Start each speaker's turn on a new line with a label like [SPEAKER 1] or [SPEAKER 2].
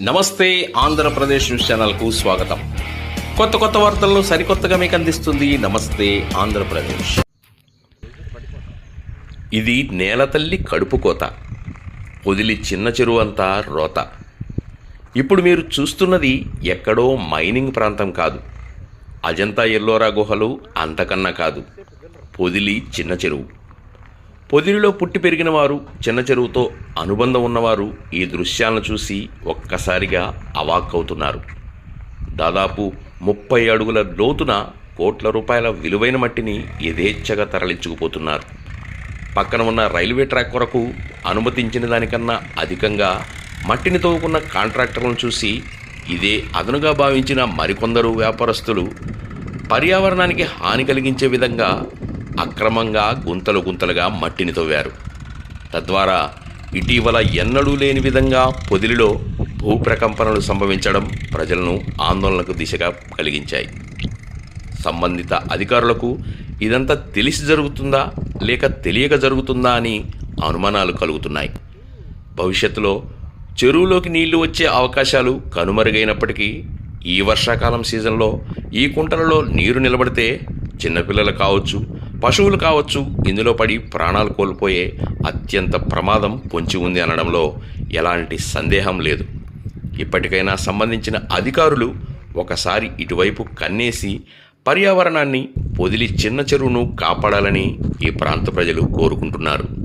[SPEAKER 1] నమస్తే ఆంధ్రప్రదేశ్ న్యూస్ ఛానల్కు స్వాగతం. కొత్త కొత్త వార్తలను సరికొత్తగా మీకు అందిస్తుంది నమస్తే ఆంధ్రప్రదేశ్. ఇది నేలతల్లి కడుపు కోత. వదిలి చిన్న చెరువు అంతా రోత. ఇప్పుడు మీరు చూస్తున్నది ఎక్కడో మైనింగ్ ప్రాంతం కాదు. అజంతా ఎల్లోరా గుహలు అంతకన్నా కాదు. పొదిలి చిన్న చెరువు. పొదిలిలో పుట్టి పెరిగిన వారు చిన్న చెరువుతో అనుబంధం ఉన్నవారు ఈ దృశ్యాలను చూసి ఒక్కసారిగా అవాక్కవుతున్నారు. దాదాపు ముప్పై అడుగుల లోతున కోట్ల రూపాయల విలువైన మట్టిని యథేచ్ఛగా తరలించుకుపోతున్నారు. పక్కన ఉన్న రైల్వే ట్రాక్ కొరకు అనుమతించిన దానికన్నా అధికంగా మట్టిని తవ్వుకున్న కాంట్రాక్టర్లను చూసి ఇదే అదనుగా భావించిన మరికొందరు వ్యాపారస్తులు పర్యావరణానికి హాని కలిగించే విధంగా అక్రమంగా గుంతలు గుంతలుగా మట్టిని తవ్వారు. తద్వారా ఇటీవల ఎన్నడూ లేని విధంగా పొదిలిలో భూప్రకంపనలు సంభవించడం ప్రజలను ఆందోళనకు దిశగా కలిగించాయి. సంబంధిత అధికారులకు ఇదంతా తెలిసి జరుగుతుందా లేక తెలియక జరుగుతుందా అని అనుమానాలు కలుగుతున్నాయి. భవిష్యత్తులో చెరువులోకి నీళ్ళు వచ్చే అవకాశాలు కనుమరుగైనప్పటికీ ఈ వర్షాకాలం సీజన్లో ఈ కుంటలలో నీరు నిలబడితే చిన్నపిల్లలు కావచ్చు పశువులు కావచ్చు ఇందులో పడి ప్రాణాలు కోల్పోయే అత్యంత ప్రమాదం పొంచి ఉంది అనడంలో ఎలాంటి సందేహం లేదు. ఇప్పటికైనా సంబంధించిన అధికారులు ఒకసారి ఇటువైపు కన్నేసి పర్యావరణాన్ని పొదిలి చిన్న చెరువును కాపాడాలని ఈ ప్రాంత ప్రజలు కోరుకుంటున్నారు.